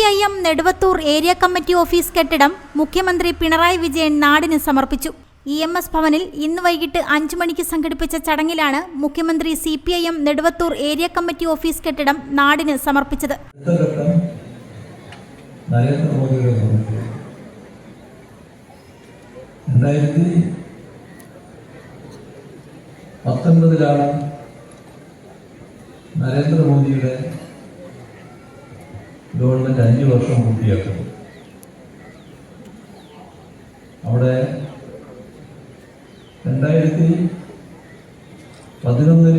P I M Neduvathur area committee office കെട്ടിടം മുഖ്യമന്ത്രി പിണറായി വിജയൻ നാടിന് സമർപ്പിച്ചു. ഇ എം എസ് ഭവനിൽ ഇന്ന് വൈകിട്ട് അഞ്ചു മണിക്ക് സംഘടിപ്പിച്ച ചടങ്ങിലാണ് മുഖ്യമന്ത്രി C P I M Neduvathur area committee office കെട്ടിടം നാടിന് സമർപ്പിച്ചത്. രണ്ടായിരത്തി നരേന്ദ്രമോദിയുടെ ഗവൺമെന്റ് അഞ്ച് വർഷം പൂർത്തിയാക്കുന്നു. അവിടെ രണ്ടായിരത്തി പതിനൊന്നിൽ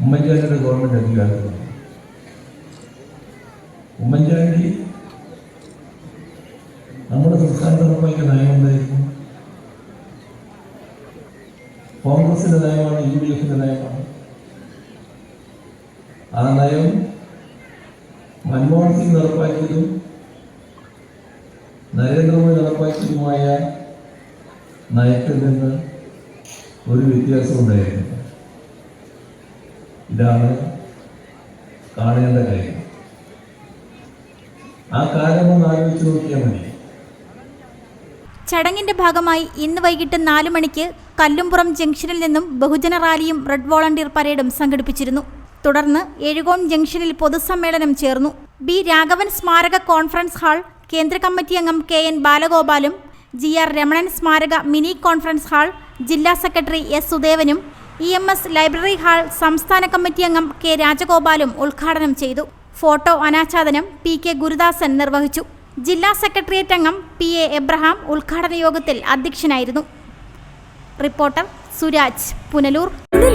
ഉമ്മൻചാണ്ടിയുടെ ഗവൺമെന്റ് അധികാരത്തിൽ. ഉമ്മൻചാണ്ടി നമ്മുടെ സംസ്ഥാനത്ത് നിർമ്മിക്കുന്ന നയം എന്തായിരുന്നു കോൺഗ്രസിന്റെ നയമാണ് യു ഡി എഫിന്റെ നയമാണ്. ആ നയം മൻമോഹൻ സിംഗ് നടപ്പാക്കിയതും നരേന്ദ്രമോദി നടപ്പാക്കിയതുമായ നയത്തിൽ നിന്ന് ഒരു വ്യത്യാസം ഉണ്ടായിരുന്നു ഇതാണ് കാണേണ്ട കാര്യം. ആ കാലം ഒന്ന് ആലോചിച്ച് നോക്കിയാൽ മതി. ചടങ്ങിന്റെ ഭാഗമായി ഇന്ന് വൈകിട്ട് നാലു മണിക്ക് കല്ലുംപുറം ജംഗ്ഷനിൽ നിന്നും ബഹുജന റാലിയും റെഡ് വോളണ്ടിയർ പരേഡും സംഘടിപ്പിച്ചിരുന്നു. തുടർന്ന് എഴുകോൺ ജംഗ്ഷനിൽ പൊതുസമ്മേളനം ചേർന്നു. ബി രാഘവൻ സ്മാരക കോൺഫറൻസ് ഹാൾ കേന്ദ്ര കമ്മിറ്റി അംഗം കെ എൻ ബാലഗോപാലും ജി ആർ രമണൻ സ്മാരക മിനി കോൺഫറൻസ് ഹാൾ ജില്ലാ secretary S സുദേവനും E M S library hall സംസ്ഥാന കമ്മിറ്റി അംഗം കെ രാജഗോപാലും ഉദ്ഘാടനം ചെയ്തു. ഫോട്ടോ അനാച്ഛാദനം പി കെ ഗുരുദാസൻ നിർവഹിച്ചു. ജില്ലാ സെക്രട്ടേറിയറ്റ് അംഗം പി എ എബ്രഹാം ഉദ്ഘാടന യോഗത്തിൽ അധ്യക്ഷനായിരുന്നു. റിപ്പോർട്ടർ സുരാജ് പുനലൂർ.